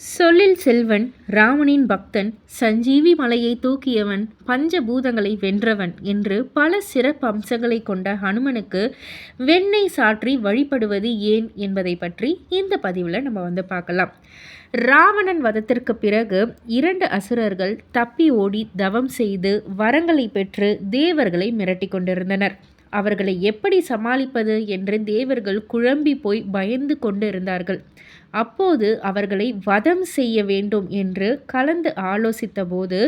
சொல்லில் செல்வன் ராமனின் பக்தன் சஞ்சீவி மலையை தூக்கியவன் பஞ்சபூதங்களை வென்றவன் என்று பல சிறப்பு அம்சங்களை கொண்ட ஹனுமனுக்கு வெண்ணெய் சாற்றி வழிபடுவது ஏன் என்பதை பற்றி இந்த பதிவில் நம்ம வந்து பார்க்கலாம். ராவணன் வதத்திற்கு பிறகு இரண்டு அசுரர்கள் தப்பி ஓடி தவம் செய்து வரங்களை பெற்று தேவர்களை மிரட்டி கொண்டிருந்தனர். அவர்களை எப்படி சமாளிப்பது என்று தேவர்கள் குழம்பி போய் பயந்து கொண்டு இருந்தார்கள் அப்போது அவர்களை வதம் செய்ய வேண்டும் என்று கலந்து ஆலோசித்தபோது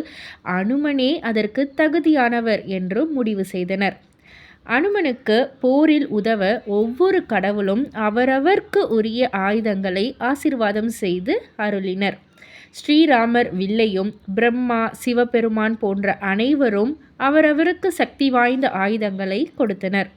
அனுமனே அதற்கு தகுதியானவர் என்று முடிவு செய்தனர். அனுமனுக்கு போரில் உதவ ஒவ்வொரு கடவுளும் அவரவர்க்கு உரிய ஆயுதங்களை ஆசிர்வாதம் செய்து அருளினர். ஸ்ரீராமர் வில்லையும் பிரம்மா சிவபெருமான் போன்ற அனைவரும் அவரவருக்கு சக்தி வாய்ந்த ஆயுதங்களை கொடுத்தனர்.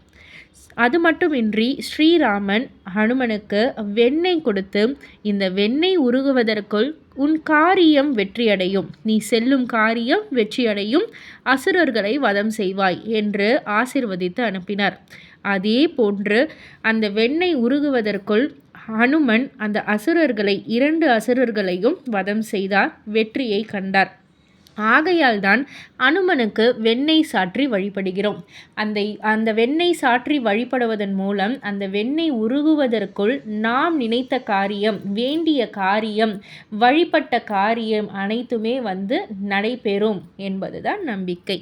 அது மட்டுமின்றி ஸ்ரீராமன் ஹனுமனுக்கு வெண்ணெய் கொடுத்து இந்த வெண்ணெய் உருகுவதற்குள் உன் காரியம் வெற்றியடையும். நீ செல்லும் காரியம் வெற்றியடையும். அசுரர்களை வதம் செய்வாய் என்று ஆசிர்வதித்து அனுப்பினார். அதே போன்று அந்த வெண்ணெய் உருகுவதற்குள் ஹனுமன் அந்த அசுரர்களை இரண்டு அசுரர்களையும் வதம் செய்தார் வெற்றியை கண்டார். ஆகையால் தான் அனுமனுக்கு வெண்ணெய் சாற்றி வழிபடுகிறோம். அந்த அந்த வெண்ணெய் சாற்றி வழிபடுவதன் மூலம் அந்த வெண்ணெய் உருகுவதற்குள் நாம் நினைத்த காரியம் வேண்டிய காரியம் வழிபட்ட காரியம் அனைத்துமே வந்து நடைபெறும் என்பதுதான் நம்பிக்கை.